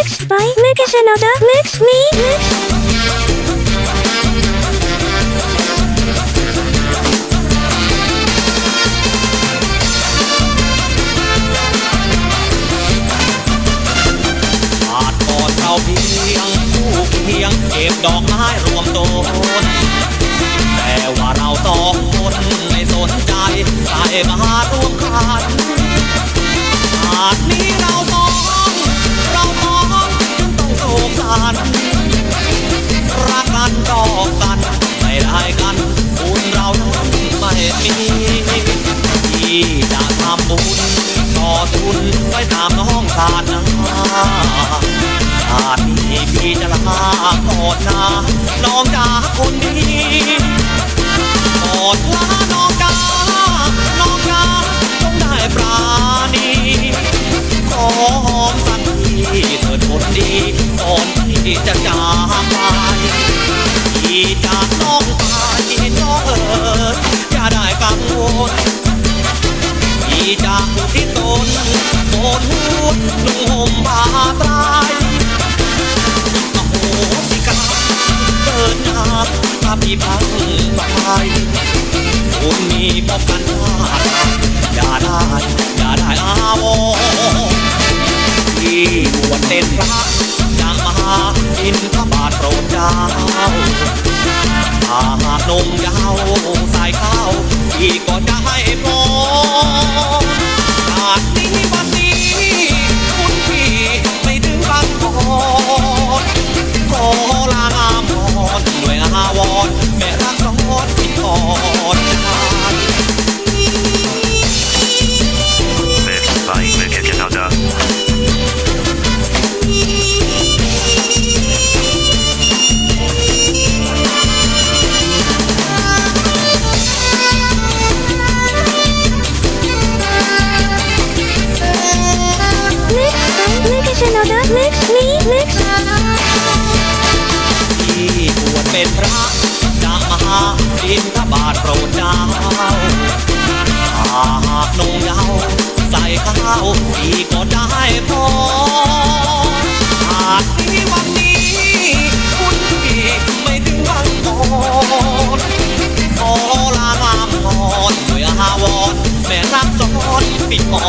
mix by Mega Shinoda. Mix me. Mix. อาจกอดเราเพียงคู่เคียงเก็บดอกไม้รวมตนแต่ว่าเราสองคนไม่สนใจใส่มารวมกัน นไว้ตามน้องชาตินาชาตินี้พี่จะลากอนนะน้องจ๋าคนดีก่อนลาน้องจ๋าน้องจ๋าจงได้ปราณีขอหอมสักทีเถิดคนดีก่อนที่จะจากไปที่จากน้องไปน้องเอ๋ยอย่าได้กังวล พี่พังไปคุณมีพบกันชาติหน้าอย่าได้อย่าได้อาวรที่บวชเป็นพระจะมาอินทบาทโปรดเจ้าถ้าหากนมยาวใส่ข้าวพี่ก็จะให้พร ชนอดนึกนี้นึกที่บวชเป็นพระจะมาหาบินทบาทโปรดเจ้าหากนุ่งเยาวใส่ข้าวพี่ก็ได้พออาจที่วันนี้คุณพี่ไม่ถึงวันก่อนขอลางามพรด้วยอาวรแม่รักซ้อนปิดก่